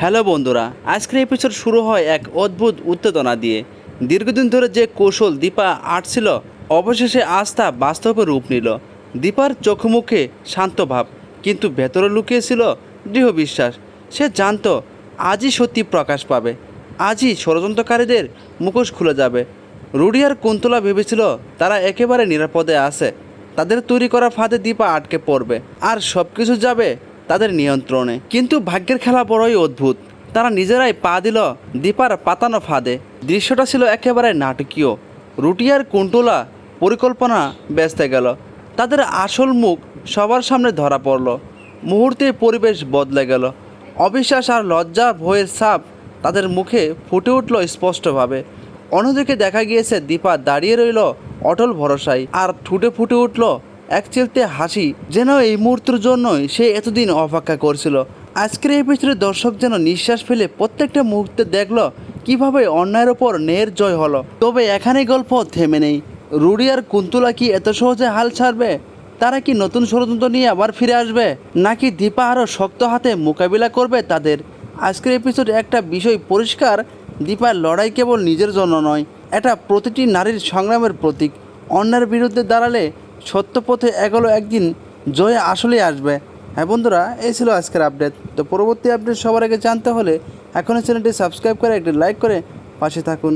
Hello বন্ধুরা, আজকের episode শুরু হয় এক অদ্ভুত উত্তেজনা দিয়ে। দীর্ঘদিন ধরে যে কৌশল দীপা আটছিল, অবশেষে আস্থা বাস্তবে রূপ নিল। দীপার চোখমুখে শান্ত ভাব, কিন্তু ভেতরে লুকিয়েছিল দৃঢ় বিশ্বাস। সে জানতো, আজই সত্যি প্রকাশ পাবে। আজই ষড়যন্ত্রকারীদের মুখোশ খুলে যাবে। রুডিয়ার কুন্তলা ভেবেছিল, তারা একেবারে নিরাপদে আছে। তাদের তৈরি করা ফাঁদে দীপা আটকে পড়বে। আর সব কিছু যাবে তাদের নিয়ন্ত্রণে। কিন্তু ভাগ্যের খেলা বড়ই অদ্ভুত। তারা নিজেরাই পা দিল দীপার পাতানো ফাঁদে। দৃশ্যটা ছিল একেবারে নাটকীয়। রুটিয়ার কুন্টুলা পরিকল্পনা ব্যস্ত গেল। তাদের আসল মুখ সবার সামনে ধরা পড়ল। মুহূর্তে পরিবেশ বদলে গেল। অবিশ্বাস আর লজ্জা ভয়ের ছাপ তাদের মুখে ফুটে উঠল স্পষ্টভাবে। অন্যদিকে দেখা গিয়েছে দীপা দাঁড়িয়ে রইল অটল ভরসায় আর ঠুটে ফুটে উঠল এক চিলতে হাসি যেন এই মুহূর্তের জন্যই সে এতদিন অপেক্ষা করছিল। আজকের এই পিছনে দর্শক যেন নিঃশ্বাস ফেলে প্রত্যেকটা মুহূর্তে দেখল কীভাবে অন্যায়ের ওপর ন্যায়ের জয় হলো। তবে এখানে গল্প থেমে নেই। রুডি আর কুন্তুলা কি এত সহজে হাল ছাড়বে? তারা কি নতুন ষড়যন্ত্র নিয়ে আবার ফিরে আসবে? নাকি দীপা আরও শক্ত হাতে মোকাবিলা করবে তাদের? আজকের এপিসোডে একটা বিষয় পরিষ্কার, দীপার লড়াই কেবল নিজের জন্য নয়, এটা প্রতিটি নারীর সংগ্রামের প্রতীক। অন্যের বিরুদ্ধে দাঁড়ালে সত্য পথে এগোলো একদিন, জয় আসলেই আসবে। হ্যাঁ বন্ধুরা, এই ছিল আজকের আপডেট। তো পরবর্তী আপডেট সবার আগে জানতে হলে এখনই চ্যানেলটি সাবস্ক্রাইব করে একটি লাইক করে পাশে থাকুন।